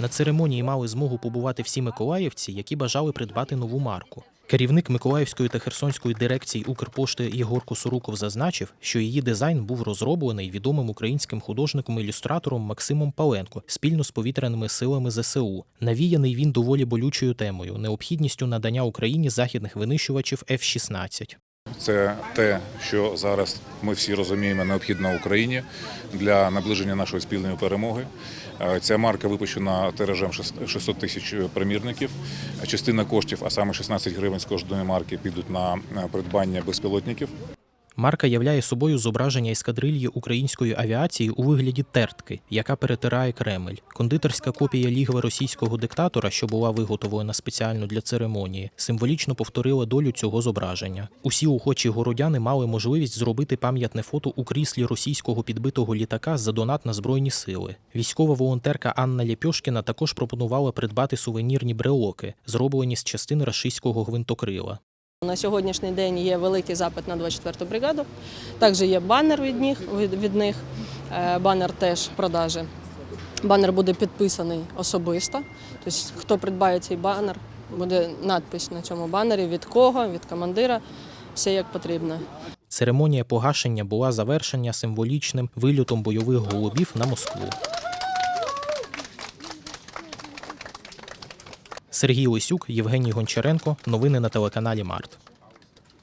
На церемонії мали змогу побувати всі миколаївці, які бажали придбати нову марку. Керівник Миколаївської та Херсонської дирекції Укрпошти Єгор Косоруков зазначив, що її дизайн був розроблений відомим українським художником-ілюстратором Максимом Паленко спільно з повітряними силами ЗСУ. Навіяний він доволі болючою темою необхідністю надання Україні західних винищувачів F-16. Це те, що зараз ми всі розуміємо, необхідно Україні для наближення нашої спільної перемоги. Е, Ця марка випущена тиражем 600 тисяч примірників. Частина коштів, а саме 16 гривень з кожної марки, підуть на е, придбання безпілотників. Марка являє собою зображення ескадрильї української авіації у вигляді тертки, яка перетирає Кремль. Кондитерська копія лігва російського диктатора, що була виготовлена спеціально для церемонії, символічно повторила долю цього зображення. Усі охочі городяни мали можливість зробити пам'ятне фото у кріслі російського підбитого літака за донат на збройні сили. Військова волонтерка Анна Лєпьошкіна також пропонувала придбати сувенірні брелоки, зроблені з частин рашистського гвинтокрила. На сьогоднішній день є великий запит на 24-ту бригаду. Також є банер від них. Від, них. Е, Банер теж продажі. Банер буде підписаний особисто. Тобто, хто придбає цей банер, буде надпис на цьому банері від кого, від командира, все як потрібно. Церемонія погашення була завершення символічним вильотом бойових голубів на Москву. Сергій Лисюк, Євгеній Гончаренко. Новини на телеканалі Март.